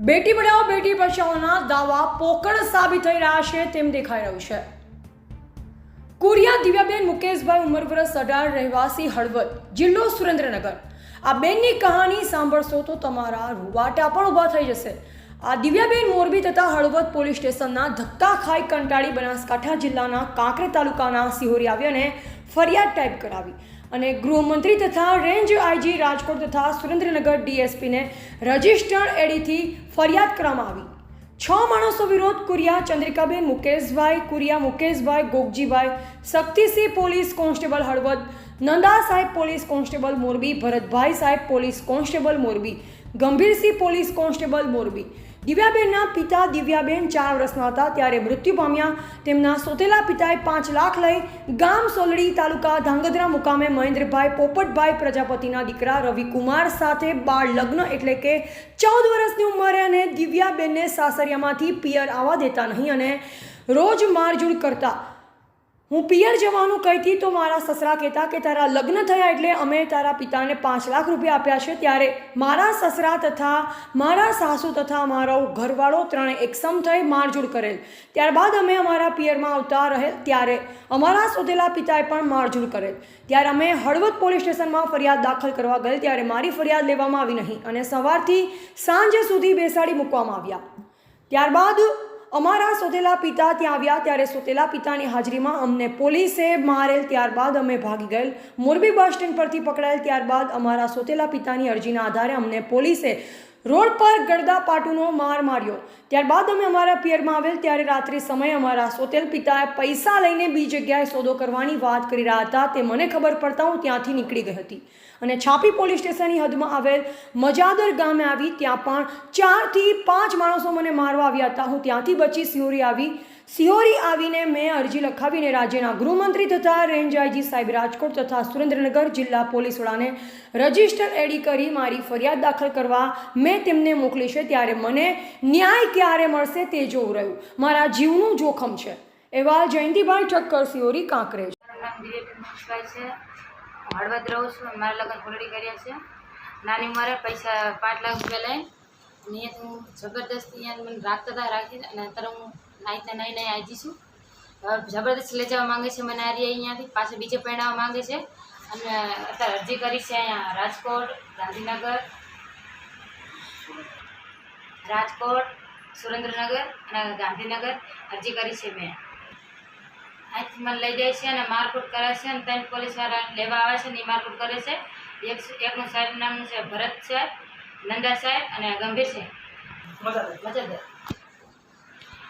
બેટી બચાવો, બેટી બચાવોના દાવા પોકળ સાબિત થઈ રહ્યા છે તેમ દેખાઈ રહ્યું છે. કુરિયા દિવ્યાબેન મુકેશભાઈ ઉંમર વર્ષ રહેવાસી હળવદ, જિલ્લો સુરેન્દ્રનગર. આ બેનની કહાની સાંભળશો તો તમારા રૂવાટા પણ ઊભા થઈ જશે. આ દિવ્યાબેન મોરબી તથા હળવદ પોલીસ સ્ટેશનના ધક્કા ખાઈ કંટાળી બનાસકાંઠા જિલ્લાના કાંકરે તાલુકાના સિહોરી આવી ફરિયાદ ટાઈપ કરાવી. અને ગૃહમંત્રી તથા રેન્જ આઈજી રાજકોટ તથા સુરેન્દ્રનગર ડીએસપીને રજિસ્ટર્ડ એડીથી ફરિયાદ કરવામાં આવી. છ માણસો વિરોધ કુરિયા ચંદ્રિકાબેન મુકેશભાઈ, કુરિયા મુકેશભાઈ, ગોગજીભાઈ, શક્તિસિંહ પોલીસ કોન્સ્ટેબલ હળવદ નંદા સાહેબ પોલીસ કોન્સ્ટેબલ મોરબી, ભરતભાઈ સાહેબ police constable Morbi, Gambhirsinh police constable Morbi દિવ્યાબેનના પિતા દિવ્યાબેન ચાર વર્ષના હતા, ત્યારે મૃત્યુ પામ્યા. તેમના સોતેલા પિતાએ પાંચ લાખ લઈ ગામ સોલડી તાલુકા ધાંગધ્રા મુકામે મહેન્દ્રભાઈ પોપટભાઈ પ્રજાપતિના દીકરા રવિકુમાર સાથે બાળ લગ્ન એટલે કે ચૌદ વર્ષની ઉંમરે અને દિવ્યાબેનને સાસરિયામાંથી પિયર આવવા દેતા નહીં અને રોજ મારઝૂડ કરતા હું પિયર જવાનું કહીતી તો મારા સસરા કહેતા કે તારા લગ્ન થયા એટલે અમે તારા પિતાને પાંચ લાખ રૂપિયા આપ્યા છે ત્યારે મારા સસરા તથા મારા સાસુ તથા મારો ઘરવાળો ત્રણે એકસમ થઈ મારઝૂડ કરેલ. ત્યારબાદ અમે અમારા પિયરમાં આવતા રહેલ ત્યારે અમારા શોધેલા પિતાએ પણ મારઝૂડ કરેલ. ત્યારે અમે હળવદ પોલીસ સ્ટેશનમાં ફરિયાદ દાખલ કરવા ગયેલ ત્યારે મારી ફરિયાદ લેવામાં આવી નહીં અને સવારથી સાંજ સુધી બેસાડી મૂકવામાં આવ્યા. ત્યારબાદ અમારા સોતેલા પિતા ત્યાં આવ્યા, ત્યારે સોતેલા પિતાની હાજરીમાં અમને પોલીસે મારેલ ત્યારબાદ અમે ભાગી ગયેલ. મોરબી બસ સ્ટેન્ડ પરથી પકડાયેલ ત્યારબાદ અમારા સોતેલા પિતાની અરજીના આધારે અમને પોલીસે રોડ પર ગળદા પાટુનો માર માર્યો. ત્યારબાદ અમે અમારા પિયરમાં આવેલ ત્યારે રાત્રિ સમયે અમારા સોતેલ પિતાએ પૈસા લઈને બીજી જગ્યાએ સોદો કરવાની વાત કરી રહ્યા હતા તે મને ખબર પડતા હું ત્યાંથી નીકળી ગઈ હતી. અને છાપી પોલીસ સ્ટેશનની હદમાં આવેલ મજાદર ગામે આવી ત્યાં પણ ચારથી પાંચ માણસો મને મારવા આવ્યા હતા. હું ત્યાંથી બચી સિયોરી આવી સિહોરી આવીને મેં અરજી લખાવીને રાજ્યના ગૃહમંત્રી તથા રેન્જ આઈજી સાહેબ રાજકોટ તથા સુરેન્દ્રનગર જિલ્લા પોલીસ વડાને રજિસ્ટર એડી કરી મારી ફરિયાદ દાખલ કરવા મેં તેમને મોકલી છે ત્યારે મને ન્યાય ક્યારે મળશે તે જોવું રહ્યું. મારા જીવનું જોખમ છે. એવા જયંતિભાઈ ઠક્કર, સિહોરી, કાંકરેજ. છે. હળવદ રહું છું. મારા લગ્ન ફોલડી કર્યા છે. નાની ઉંમરે પૈસા પાંચ લાખ રૂપિયા લઈ અહીંયા હું જબરદસ્તી મને રાખતા રાખી અને અત્યારે હું નાઈટને નહીં નહીં આવી જબરદસ્ત લઈ જવા માગે છે મને આરી અહીંયાથી પાછા બીજે પહેણાવવા માંગે છે. અને અત્યારે અરજી કરી છે અહીંયા રાજકોટ ગાંધીનગર રાજકોટ સુરેન્દ્રનગર અને ગાંધીનગર અરજી કરી છે મેં. અહીંથી મને લઈ જાય છે અને મારકુટ કરે છે અને ત્રણ પોલીસવાળા લેવા આવે છે ને એ મારકુટ કરે છે. એક એકનું સાહેબ નામનું છે ભરત સાહેબ નંદા સાહેબ અને ગંભીર છે મજદર.